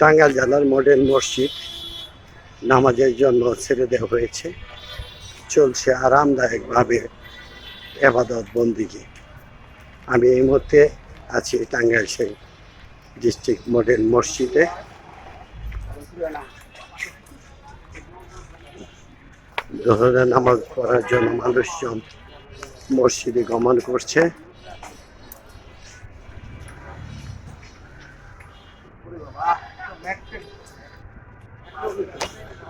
টাঙ্গাইল জেলার মডেল মসজিদ নামাজের জন্য ছেড়ে দেওয়া হয়েছে। চলছে আরামদায়কভাবে এবাদত বন্দিগি। আমি এই মুহূর্তে আছি টাঙ্গাইল সেই ডিস্ট্রিক্ট মডেল মসজিদে। নামাজ পড়ার জন্য মানুষজন মসজিদে গমন করছে।